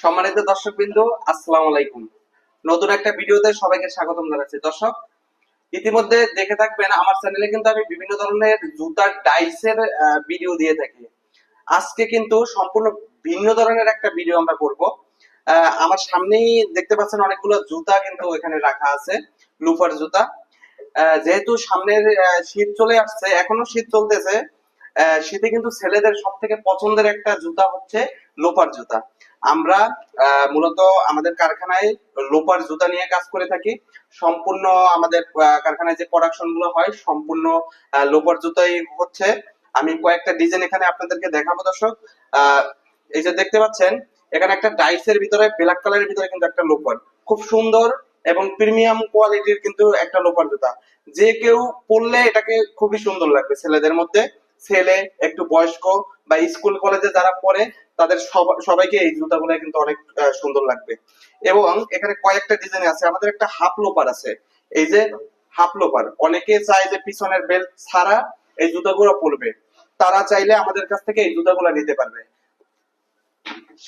সম্মানিত দর্শক বিন্দু আসসালামু আলাইকুম। নতুন একটা ভিডিওতে সবাইকে স্বাগতম জানাচ্ছি। দর্শক, ইতিমধ্যে দেখে থাকবেন, আমার চ্যানেলে কিন্তু আমি বিভিন্ন ধরনের জুতার ডাইসের ভিডিও দিয়ে থাকি। আজকে কিন্তু সম্পূর্ণ ভিন্ন ধরনের একটা ভিডিও আমরা করব। আমার সামনেই দেখতে পাচ্ছেন অনেকগুলো জুতা কিন্তু এখানে রাখা আছে লুফার জুতা। যেহেতু সামনের শীত চলে আসছে, এখনও শীত চলতেছে শীতে কিন্তু ছেলেদের সব থেকে পছন্দের একটা জুতা হচ্ছে লোপার জুতা। আমরা মূলত আমাদের কারখানায় লোপার জুতা নিয়ে কাজ করে থাকি। সম্পূর্ণ আমাদের কারখানায় যে প্রোডাকশনগুলো হয়, সম্পূর্ণ লোপার জুতাই হচ্ছে। আমি কয়েকটা ডিজাইন এখানে আপনাদেরকে দেখাবো দর্শক। এই যে দেখতে পাচ্ছেন, এখানে একটা ডাইসের ভিতরে ব্ল্যাক কালারের ভিতরে কিন্তু একটা লোপার। খুব সুন্দর এবং প্রিমিয়াম কোয়ালিটির কিন্তু একটা লোপার জুতা। যে কেউ পরলে এটাকে খুবই সুন্দর লাগবে ছেলেদের মধ্যে। ছেলে, একটু বয়স্ক বা স্কুল, কলেজে যারা পড়ে, তাদের সবাইকে এই জুতাগুলো কিন্তু অনেক সুন্দর লাগবে। এবং এখানে কয়েকটা ডিজাইন আছে। আমাদের একটা হাফ লোপার আছে। এই যে হাফ লোপার অনেকে চায় যে পিছনের বেল্ট ছাড়া এই জুতাগুলো পরবে। তারা চাইলে আমাদের কাছ থেকে এই জুতাগুলো নিতে পারবে।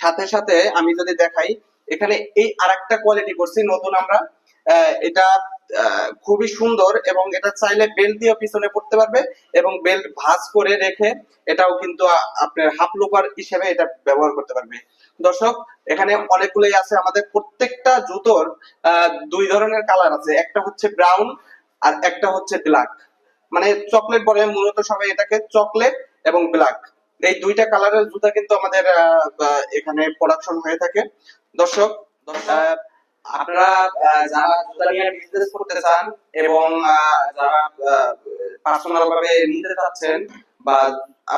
সাথে সাথে আমি যদি দেখাই, এখানে এই আরেকটা কোয়ালিটি করছি, নতুন আমরা। এটা খুবই সুন্দর এবং এটা চাইলে বেল্ট দিয়ে পিছনে পড়তে পারবে এবং বেল্ট ভাঁজ করে রেখে এটাও কিন্তু আপনার হাফ লোপার হিসেবে এটা ব্যবহার করতে পারবে। দর্শক, এখানে অনেকগুলোই আছে। আমাদের প্রত্যেকটা জুতোর দুই ধরনের কালার আছে। একটা হচ্ছে ব্রাউন আর একটা হচ্ছে ব্ল্যাক মানে চকলেট বলে, মূলত সবাই এটাকে চকলেট এবং ব্ল্যাক এই দুইটা কালারের জুতা কিন্তু আমাদের এখানে প্রোডাকশন হয়ে থাকে। দর্শক আপনারা যারা জুতা নিয়ে বিজনেস করতে চান এবং যারা পার্সোনাল ভাবে নিতে চাচ্ছেন বা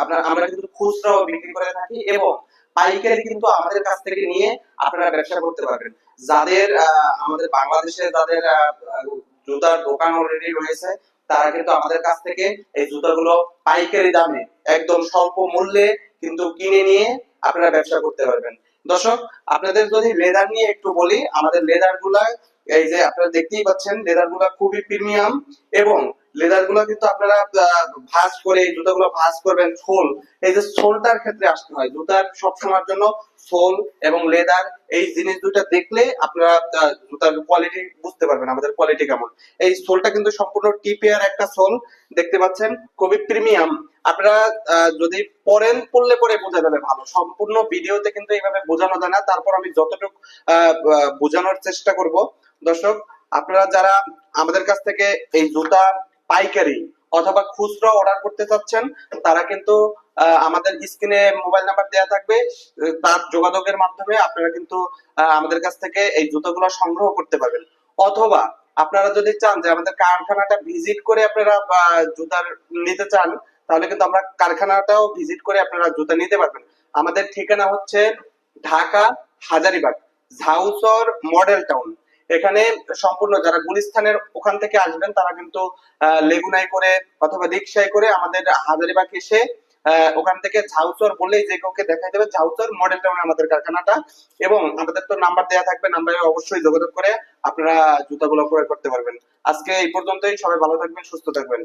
আপনার, আমরা কিন্তু খুচরাও বিক্রি করে থাকি এবং পাইকারি কিন্তু আমাদের কাছ থেকে নিয়ে আপনারা ব্যবসা করতে পারবেন। যাদের আমাদের বাংলাদেশে যাদের জুতার দোকান অলরেডি রয়েছে, তারা কিন্তু আমাদের কাছ থেকে এই জুতাগুলো পাইকারি দামে একদম স্বল্প মূল্যে কিন্তু কিনে নিয়ে আপনারা ব্যবসা করতে পারবেন। দর্শক, আপনাদের যদি লেদার নিয়ে একটু বলি, আমাদের লেদারগুলা এই যে আপনারা দেখতেই পাচ্ছেন লেদারগুলা খুবই প্রিমিয়াম এবং লেদারগুলো কিন্তু আপনারা ভাঁজ করে, এই জুতাগুলো ভাঁজ করবেন সোল এই যে সোলটার ক্ষেত্রে আসতে হয়, জুতার সবসময়ের জন্য সোল এবং লেদার এই জিনিস দুটা দেখলে আপনারা জুতার কোয়ালিটি বুঝতে পারবেন আমাদের কোয়ালিটি কেমন। এই সোলটা কিন্তু সম্পূর্ণ টিপিয়ার একটা সোল, দেখতে পাচ্ছেন? খুবই প্রিমিয়াম আপনারা যদি পরেন পড়লে পরে বোঝা যাবে ভালো। সম্পূর্ণ ভিডিওতে কিন্তু এইভাবে বোঝানো যায় না। তারপর আমি যতটুকু বোঝানোর চেষ্টা করব। দর্শক, আপনারা যারা আমাদের কাছ থেকে এই জুতা পাইকারি অথবা খুচরো অর্ডার করতে চাচ্ছেন, তারা কিন্তু আমাদের স্ক্রিনে মোবাইল নাম্বার দেওয়া থাকবে, তার যোগাযোগের মাধ্যমে আপনারা কিন্তু আমাদের কাছ থেকে এই জুতোগুলো সংগ্রহ করতে পারবেন। অথবা আপনারা যদি চান যে আমাদের কারখানাটা ভিজিট করে আপনারা জুতার নিতে চান, তাহলে কিন্তু আমরা কারখানাটাও ভিজিট করে আপনারা জুতা নিতে পারবেন। আমাদের ঠিকানা হচ্ছে ঢাকা হাজারিবাগ, ঝাউসর মডেল টাউন এখানে সম্পূর্ণ যারা গুলিস্থানের ওখান থেকে আসবেন, তারা কিন্তু লেগুনাই করে অথবা রিক্সায় করে আমাদের হাজারিবাগ এসে ওখান থেকে ঝাউচর বললেই যে কাউকে দেখাই দেবে, ঝাউচর মডেল টাউনে আমাদের কারখানাটা। এবং আমাদের তো নাম্বার দেওয়া থাকবে নাম্বারে অবশ্যই যোগাযোগ করে আপনারা জুতাগুলো ক্রয় করতে পারবেন। আজকে এই পর্যন্তই, সবাই ভালো থাকবেন, সুস্থ থাকবেন।